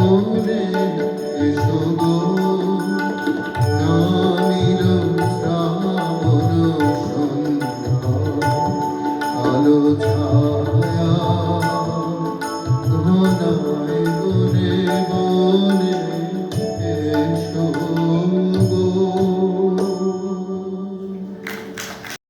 ঘরের এসো গো।